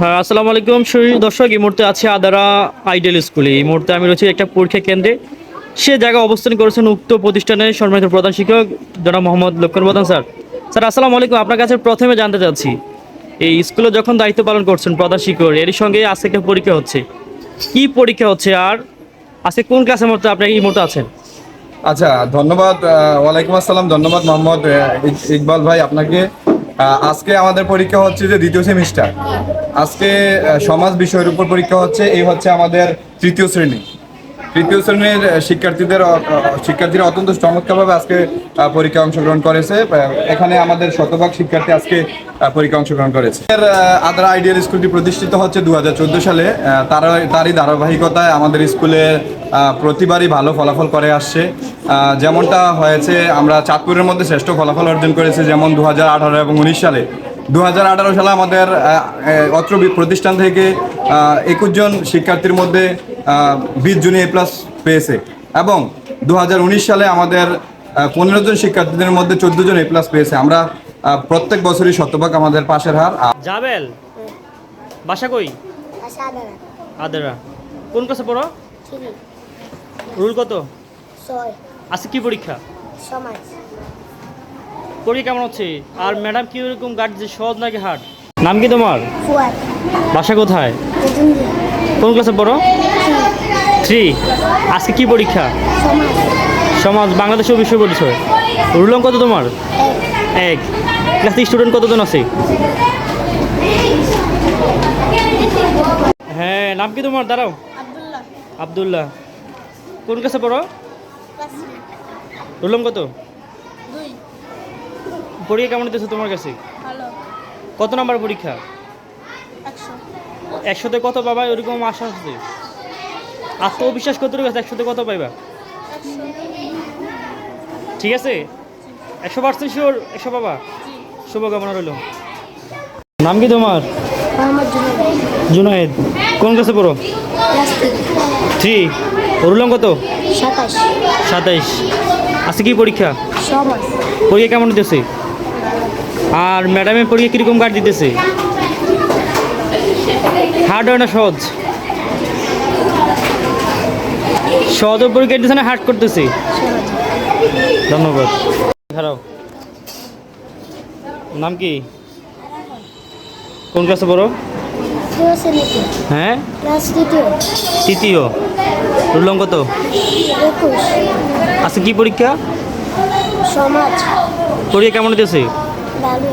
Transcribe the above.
হ্যাঁ আসসালামু আলাইকুম। সুপ্রিয় দর্শক, এই মুহূর্তে আছে আদারা আইডিয়াল স্কুলে। এই মুহূর্তে আমি রয়েছি একটা পরীক্ষা কেন্দ্রে। সে জায়গায় অবস্থান করেছেন উক্ত প্রতিষ্ঠানের সম্মানিত প্রধান শিক্ষক জনাব মোহাম্মদ লক্ষ্মণ প্রধান স্যার। স্যার, আসসালামু আলাইকুম। আপনার কাছে প্রথমে জানতে চাচ্ছি, এই স্কুলে যখন দায়িত্ব পালন করছেন প্রধান শিক্ষক, এরই সঙ্গে আজকে একটা পরীক্ষা হচ্ছে। কি পরীক্ষা হচ্ছে আর আজকে কোন ক্লাসের মধ্যে আপনি এই মুহূর্তে আছেন? আচ্ছা ধন্যবাদ ওয়ালাইকুম আসসালাম। ধন্যবাদ মোহাম্মদ ইকবাল ভাই আপনাকে। আজকে আমাদের পরীক্ষা হচ্ছে যে দ্বিতীয় সেমিস্টার আজকে সমাজ বিষয়ের উপর পরীক্ষা হচ্ছে, এই হচ্ছে আমাদের তৃতীয় শ্রেণি। তৃতীয় শ্রেণির শিক্ষার্থীদের শিক্ষার্থীরা অত্যন্ত চমৎকারভাবে আজকে পরীক্ষায় অংশগ্রহণ করেছে। এখানে আমাদের শতভাগ শিক্ষার্থী আজকে আহ, পরীক্ষায় অংশগ্রহণ করেছে। এর, আদ্রা আইডিয়াল স্কুলটি প্রতিষ্ঠিত হচ্ছে দু হাজার চোদ্দ সালে। তার তারই ধারাবাহিকতায় আমাদের স্কুলে প্রতিবারই ভালো ফলাফল করে আসছে। যেমনটা হয়েছে আমরা চাঁদপুরের মধ্যে শ্রেষ্ঠ ফলাফল অর্জন করেছে যেমন দু হাজার আঠারো এবং উনিশ সালে। দু হাজার আঠারো সালে আমাদের অত্র প্রতিষ্ঠান থেকে একুশ জন শিক্ষার্থীর মধ্যে বিশ জন এ প্লাস পেয়েছে। এবং দু হাজার উনিশ সালে আমাদের পনেরো জন শিক্ষার্থীদের মধ্যে চোদ্দ জন এ প্লাস পেয়েছে। আমরা আহ, প্রত্যেক বছরই শতভাগ আমাদের পাশের হার। জাবেল বাসা কই? আদারা। কোন ক্লাসে পড়ো? রুল কত? আজকে কি পরীক্ষা? সমাজ। পরীক্ষা কেমন হচ্ছে? আর ম্যাডাম কি রকম গাড়ি যে সহজ নাকি হাট নাম কি তোমার? বাসা কোথায়? কোন ক্লাসে পড়ো? থ্রি। আজকে কি পরীক্ষা? সমাজ বাংলাদেশ ও বিশ্ব পরিচয়। রুলং কত তোমার? এক। ক্লাস স্টুডেন্ট কতজন আছে? হ্যাঁ নাম কি তোমার? দাঁড়াও। আব্দুল্লাহ। কোন ক্লাসে পড়ো? রুলং কত? পরীক্ষা কেমন দিতেছে তোমার কাছে? কত নাম্বার পরীক্ষা? একশো। একশোতে কত পাবা? ওরকম আশা আছে। আত্মবিশ্বাস কত আছে? একশোতে কত পাইবা? ঠিক আছে? একশো পার্সেন্ট শিওর একশো পাবা? শুভকামনা রইল। নাম কি তোমার? জুনায়েদ। কোন ক্লাসে পড়ো? থ্রি। রুলং কত? সাতাশ। সাতাইশ। আজকে কি পরীক্ষা? পরীক্ষা কেমন দিতেছে? আর ম্যাডামের পরীক্ষা কীরকম গার্ড দিতেছে? হার্ড হয় না সহজ? সহজ পরীক্ষা দিতেছে না হার্ড করতেছে। ধন্যবাদ। খারাপ নাম কি? কোন ক্লাসে পড়ো? হ্যাঁ? তৃতীয়। রুলং কত? একুশ আজকে কি পরীক্ষা? সমাজ। পরীক্ষা কেমন দিতেছে? ভালো